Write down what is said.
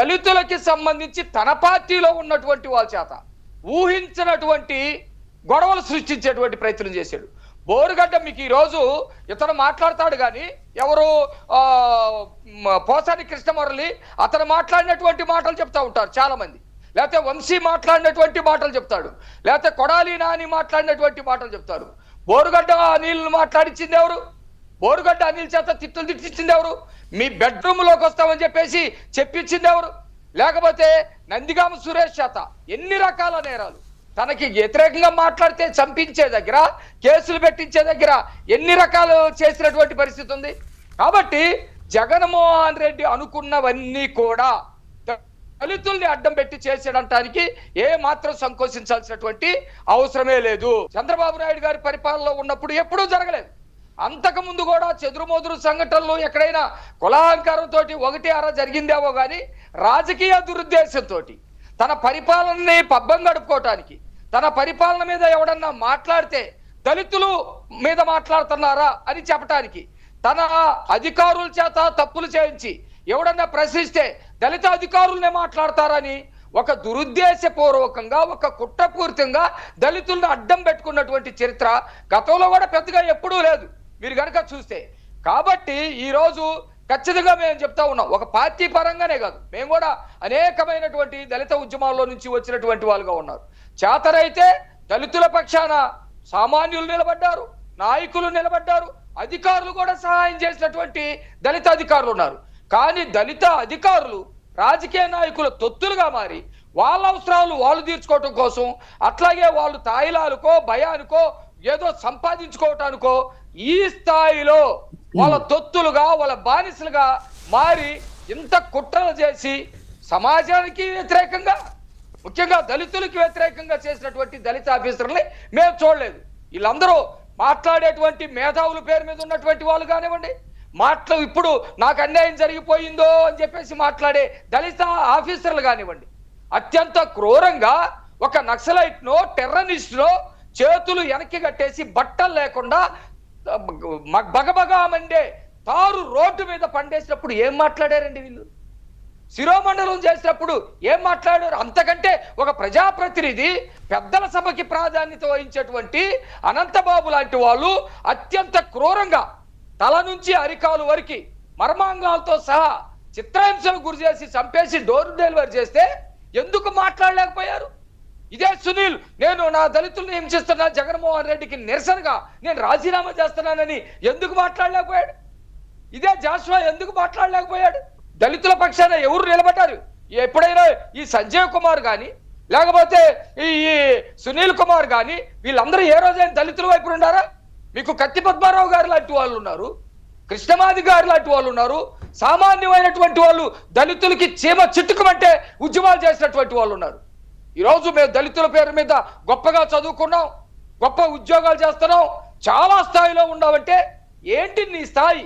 దళితులకి సంబంధించి తన పార్టీలో ఉన్నటువంటి వాళ్ళ చేత ఊహించినటువంటి గొడవలు సృష్టించేటువంటి ప్రయత్నం చేశాడు. బోరుగడ్డ మీకు ఈరోజు ఇతను మాట్లాడతాడు కానీ ఎవరు పోసాని కృష్ణమురళి అతను మాట్లాడినటువంటి మాటలు చెప్తా ఉంటారు చాలామంది. లేకపోతే వంశీ మాట్లాడినటువంటి మాటలు చెప్తాడు. లేకపోతే కొడాలి నాని మాట్లాడినటువంటి మాటలు చెప్తారు. బోరుగడ్డ నీళ్ళు మాట్లాడించింది ఎవరు? బోరుగడ్డ అనిల్ చేత తిట్టులు తిట్టించింది ఎవరు? మీ బెడ్రూమ్లోకి వస్తామని చెప్పేసి చెప్పించింది ఎవరు? లేకపోతే నందిగామ సురేష్ చేత ఎన్ని రకాల నేరాలు? తనకి వ్యతిరేకంగా మాట్లాడితే చంపించే దగ్గర కేసులు పెట్టించే దగ్గర ఎన్ని రకాలు చేసినటువంటి పరిస్థితి ఉంది? కాబట్టి జగన్మోహన్ రెడ్డి అనుకున్నవన్నీ కూడా దళితుల్ని అడ్డం పెట్టి చేసేయడానికి ఏ మాత్రం సంకోచించాల్సినటువంటి అవసరమే లేదు. చంద్రబాబు నాయుడు గారి పరిపాలనలో ఉన్నప్పుడు ఎప్పుడూ జరగలేదు. అంతకు ముందు కూడా చెదురుమోదురు సంఘటనలు ఎక్కడైనా కులాహంకారంతో ఒకటి అర జరిగిందేమో కానీ రాజకీయ దురుద్దేశంతో తన పరిపాలనని పబ్బం గడుపుకోవటానికి తన పరిపాలన మీద ఎవడన్నా మాట్లాడితే దళితులు మీద మాట్లాడుతున్నారా అని చెప్పటానికి తన అధికారుల చేత తప్పులు చేయించి ఎవడన్నా ప్రశ్నిస్తే దళిత అధికారులనే మాట్లాడతారని ఒక దురుద్దేశపూర్వకంగా ఒక కుట్రపూరితంగా దళితులను అడ్డం పెట్టుకున్నటువంటి చరిత్ర గతంలో కూడా పెద్దగా ఎప్పుడూ లేదు. మీరు కనుక చూస్తే కాబట్టి ఈరోజు ఖచ్చితంగా మేము చెప్తా ఉన్నాం ఒక పార్టీ పరంగానే కాదు మేము కూడా అనేకమైనటువంటి దళిత ఉద్యమాల్లో నుంచి వచ్చినటువంటి వాళ్ళుగా ఉన్నారు. చేతనైతే దళితుల పక్షాన సామాన్యులు నిలబడ్డారు నాయకులు నిలబడ్డారు అధికారులు కూడా సహాయం చేసినటువంటి దళిత అధికారులు ఉన్నారు. కానీ దళిత అధికారులు రాజకీయ నాయకుల తొత్తులుగా మారి వాళ్ళ అవసరాలు వాళ్ళు తీర్చుకోవటం కోసం అట్లాగే వాళ్ళు తాయిలాలకో భయానికో ఏదో సంపాదించుకోవటానికో ఈ స్థాయిలో వాళ్ళ తొత్తులుగా వాళ్ళ బానిసలుగా మారి ఇంత కుట్రలు చేసి సమాజానికి వ్యతిరేకంగా ముఖ్యంగా దళితులకి వ్యతిరేకంగా చేసినటువంటి దళిత ఆఫీసర్ని మేము చూడలేదు. వీళ్ళందరూ మాట్లాడేటువంటి మేధావుల పేరు మీద ఉన్నటువంటి వాళ్ళు కానివ్వండి మాటలు ఇప్పుడు నాకు అన్యాయం జరిగిపోయిందో అని చెప్పేసి మాట్లాడే దళిత ఆఫీసర్లు కానివ్వండి అత్యంత క్రూరంగా ఒక నక్సలైట్నో టెర్రరిస్ట్నో చేతులు వెనక్కి కట్టేసి బట్టలు లేకుండా బగబగా మండే తారు రోడ్డు మీద పండేసినప్పుడు ఏం మాట్లాడారండి వీళ్ళు? శిరోమండలం చేసినప్పుడు ఏం మాట్లాడారు? అంతకంటే ఒక ప్రజాప్రతినిధి పెద్దల సభకి ప్రాధాన్యత వహించేటువంటి అనంతబాబు లాంటి వాళ్ళు అత్యంత క్రూరంగా తల నుంచి అరికాలు వరకు మర్మాంగాలతో సహా చిత్రహింసలకు గురి చేసి చంపేసి డోర్ డెలివరీ చేస్తే ఎందుకు మాట్లాడలేకపోయారు? ఇదే సునీల్ నేను నా దళితుల్ని హింసిస్తున్న జగన్మోహన్ రెడ్డికి నిరసనగా నేను రాజీనామా చేస్తున్నానని ఎందుకు మాట్లాడలేకపోయాడు? ఇదే జాషువా ఎందుకు మాట్లాడలేకపోయాడు? దళితుల పక్షాన ఎవరు నిలబడ్డారు? ఎప్పుడైనా ఈ సంజయ్ కుమార్ కానీ లేకపోతే ఈ సునీల్ కుమార్ కానీ వీళ్ళందరూ ఏ రోజైనా దళితుల వైపు ఉన్నారా? మీకు కత్తి పద్మారావు గారు లాంటి వాళ్ళు ఉన్నారు కృష్ణమాది గారు లాంటి వాళ్ళు ఉన్నారు సామాన్యమైనటువంటి వాళ్ళు దళితులకి చీమ చిట్టుకమంటే ఉద్యమాలు చేసినటువంటి వాళ్ళు ఉన్నారు. ఈరోజు మేము దళితుల పేరు మీద గొప్పగా చదువుకున్నాం గొప్ప ఉద్యోగాలు చేస్తున్నాం చాలా స్థాయిలో ఉన్నావంటే ఏంటి నీ స్థాయి?